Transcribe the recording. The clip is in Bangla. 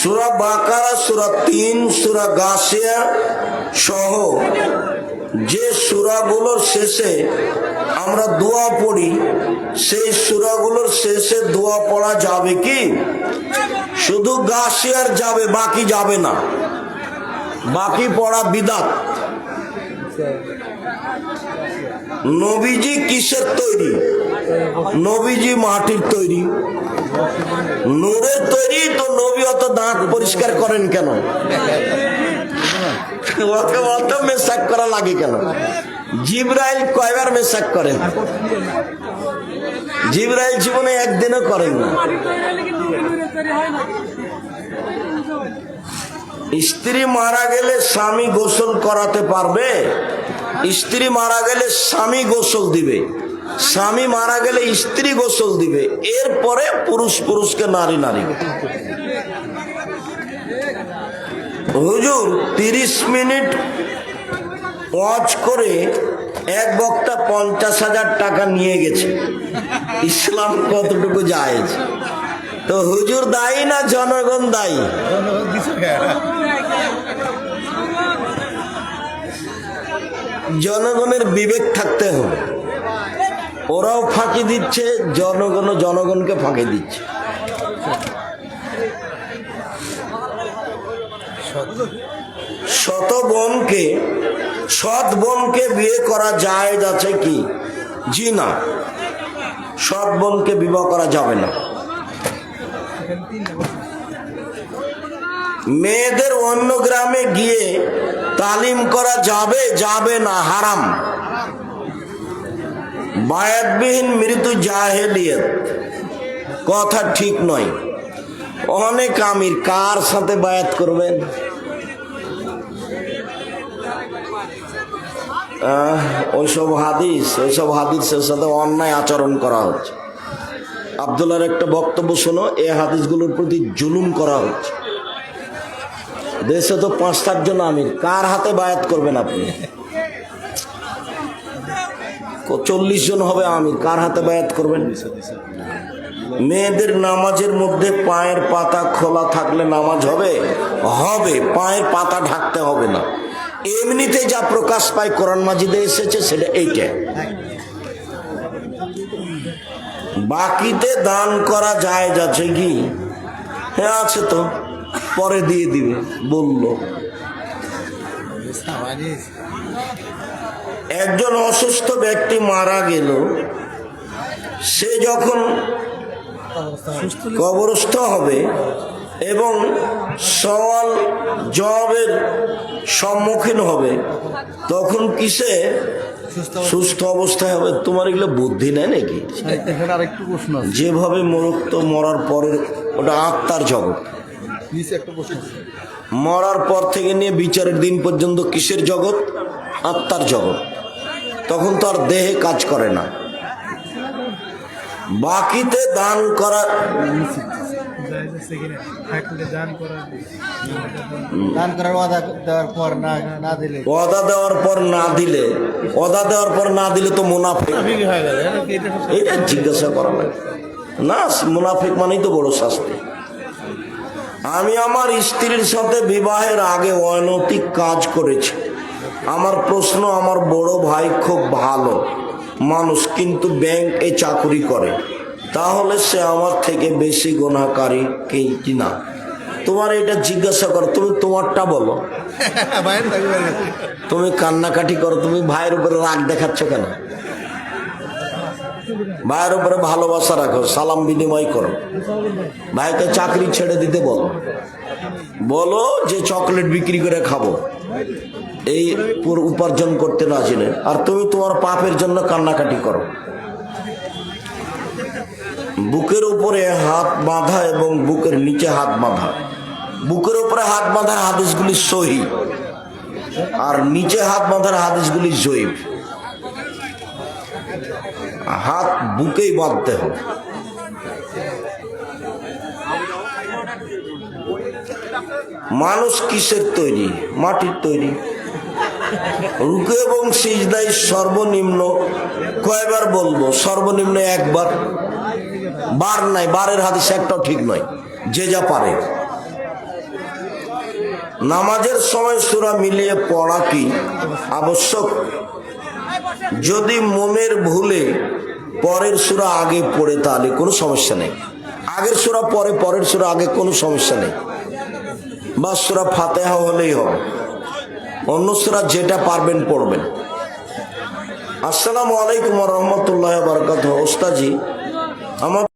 সুরা বাকারা, সুরা তিন, সুরা গাছিয়া সহ যে সুরাগুলোর শেষে আমরা দোয়া পড়ি, সেই সুরাগুলোর শেষে দোয়া পড়া যাবে কি? শুধু গাছিয়ার যাবে, বাকি যাবে না। বাকি পড়া বিদাত। নবীজি কিসের তৈরি? নবীজি মাটির তৈরি। নূরের তৈরি, তো নবী অত দাঁত পরিষ্কার করেন কেন? অত মেসাক করা লাগে কেন? জিব্রাইল কয়বার মেসাক করেন? জিব্রাইল জীবনে একদিনও করেন না। স্ত্রী মারা গেলে স্বামী গোসল করাতে পারবে, স্ত্রী মারা গেলে স্বামী গোসল দিবে। স্বামী মারা গেলে স্ত্রী গোসল দিবে, এরপরে পুরুষ পুরুষকে নারী নারী। হুজুর, তিরিশ মিনিট ওয়াচ করে এক বক্তা পঞ্চাশ হাজার টাকা নিয়ে গেছে। ইসলাম কতটুকু যায় তো হুজুর দায়ী না জনগণ দায়ী? জনগণের বিবেক থাকতে হবে। ওরাও ফাঁকি দিচ্ছে, জনগণ জনগণকে ফাঁকি দিচ্ছে। শত বোনকে, সৎ বোনকে বিয়ে করা যায় আছে কি? জি না। সৎ বোনকে বিবাহ করা যাবে না। মেয়েদের অন্য গ্রামে গিয়ে তালিম করা যাবে যাবে না, হারাম। বায়াতবিহীন মৃত্যু জাহেলিয়ত। কথা ঠিক নয়। অনেক আমির কার সাথে বায়াত করবেন? ওইসব হাদিস, ওইসব হাদিসের সাথে অন্যায় আচরণ করা হচ্ছে। আবদুল্লার একটা বক্তব্য শোনো এই হাদিসগুলোর প্রতি জুলুম করা হচ্ছে। দেশে তো পাঁচ চারজন আমির, কার হাতে বায়াত করবেন আপনি? চল্লিশ জন হবে আমির কার হাতে বায়াত করবেন? মেয়েদের নামাজের মধ্যে পায়ের পাতা খোলা থাকলে নামাজ হবে? হবে। পায়ের পাতা ঢাকতে হবে না। এমনিতে যা প্রকাশ পায় কোরআন মাজিদে এসেছে, সেটা এইটা বাকিতে দান করা যায় যাচ্ছে কি? হ্যাঁ আছে তো। পরে দিয়ে দিবে। বলল। একজন অসুস্থ ব্যক্তি মারা গেল সে যখন কবরস্থ হবে এবং সওয়াল জবাবের সম্মুখীন হবে তখন কিসে সুস্থ অবস্থায় হবে? তোমার এগুলো বুদ্ধি নেই নাকি? আরেকটু প্রশ্ন যেভাবে মরক্ত মরার পরের ওটা আত্মার জগৎ। মরার পর থেকে নিয়ে বিচারের দিন পর্যন্ত কিসের জগৎ? আত্মার জগৎ। তখন তো আর দেহে কাজ করে না। বাকিতে দান করা দান করার ওয়াদা দেওয়ার পর না না দিলে। অদা দেওয়ার পর না দিলে। অদা দেওয়ার পর না দিলে তো মুনাফিক। হয়ে গেল এটা জিজ্ঞাসা করা লাগে। না মুনাফিক মানেই তো বড় শাস্তি। আমি আমার স্ত্রীর সাথে বিবাহের আগে অনৈতিক কাজ করেছি। আমার প্রশ্ন আমার বড় ভাই খুব ভালো মানুষ কিন্তু ব্যাংক এ চাকরি করে। তাহলে সে আমার থেকে বেশি গোনাকারী কে কিনা? তোমার এটা জিজ্ঞাসা করো তুমি তোমারটা বলো। তুমি কান্নাকাটি করো তুমি ভাইয়ের উপরে রাগ দেখাচ্ছ কেন? ভাইয়ের উপরে ভালোবাসা রাখো, সালাম বিনিময় করো। ভাইকে চাকরি ছেড়ে দিতে বলো। বলো যে চকলেট বিক্রি করে খাব। এই উপার্জন করতে রাজি নেই। আর তুমি তোমার পাপের জন্য কান্নাকাটি করো। বুকের উপরে হাত বাঁধা এবং বুকের নিচে হাত বাঁধা। বুকের উপরে হাত বাঁধার হাদিসগুলি সহি। আর নিচে হাত বাঁধার হাদিসগুলি জৈব হাত বুকেই বাঁধতে হবে। মানুষ কিসের তৈরি? মাটির তৈরি। রুকু এবং সিজদাই সর্বনিম্ন কয়বার বলব? সর্বনিম্ন একবার। বার নাই, বারের হাদিস একটাও ঠিক নয়। যে যা পারে। নামাজের সময় সুরা মিলিয়ে পড়া কি আবশ্যক? যদি মনের ভুলে পরের সুরা আগে পড়ে, তাহলে কোনো সমস্যা নেই। আগের সুরা পরে, পরের সুরা আগে কোনো সমস্যা নেই। বা সুরা ফাতেহা হলেই হবে। অন্য সুরা যেটা পারবেন, পড়বেন। আসসালামু আলাইকুম রহমতুল্লাহ বারকাত ওস্তাজি আমার